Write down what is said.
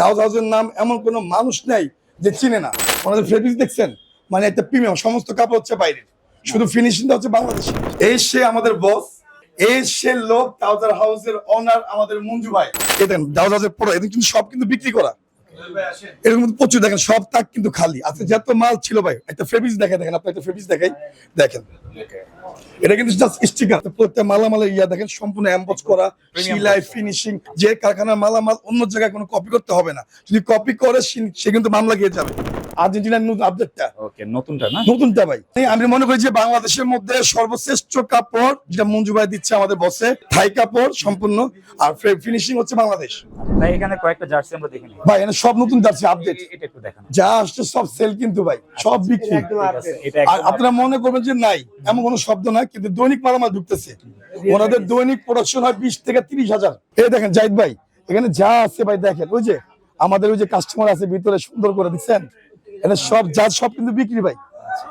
তাওজ হাউজের নাম এমন কোনো মানুষ নাই যে চিনে না। ওনাদের ফেব্রিক দেখছেন? মানে একটা প্রিমিয়াম সমস্ত কাপড় হচ্ছে বাইরের। শুধু ফিনিশিংটা হচ্ছে বাংলাদেশ। এই সে আমাদের বস এই সে লোক তাওজার হাউসের ওনার আমাদের মঞ্জু ভাই। দেখেন তাওজ হাউসের পুরো এদিন কিন্তু সব কিন্তু বিক্রি করা। এরকম কিন্তু প্রচুর দেখেন সব তাক কিন্তু খালি। আচ্ছা যত মাল ছিল ভাই একটা ফেব্রিক্স দেখে দেখেন আপনি একটা ফেব্রিক্স দেখাই দেখেন। এটা কিন্তু জাস্ট স্টিকার প্রত্যেক মালামালে ইয়া দেখেন সম্পূর্ণ এমবজ করা সিলাই ফিনিশিং যে কারখানার মালামাল অন্য জায়গায় কোনো কপি করতে হবে না। যদি কপি করে সে কিন্তু মামলা গিয়ে যাবে। আর্জেন্টিনার নতুন আপডেটটা ওকে নতুনটা না? নতুনটা ভাই। আমি মনে করি যে বাংলাদেশের মধ্যে সর্বশ্রেষ্ঠ কাপড় যেটা মঞ্জু ভাই দিচ্ছে আমাদের বসে থাই কাপড় সম্পূর্ণ আর ফিনিশিং হচ্ছে বাংলাদেশ। ভাই এখানে কয়েকটা জার্সি আমরা ভাই এখানে সব নতুন যাচ্ছে আপডেট এটা একটু দেখান। যা আসছে সব সেল কিন্তু ভাই সব বিক্রি। আর আপনারা মনে করবেন যে নাই এমন কোনো শব্দ না কিন্তু দৈনিক মারামাল ঢুকতেছে। ওনাদের দৈনিক প্রোডাকশন হয় বিশ থেকে তিরিশ হাজার। এই দেখেন জাহিদ ভাই এখানে যা আছে ভাই দেখেন ওই যে আমাদের ওই যে কাস্টমার আছে ভিতরে সুন্দর করে দিচ্ছেন। এটা সব যা সব কিন্তু বিক্রি ভাই।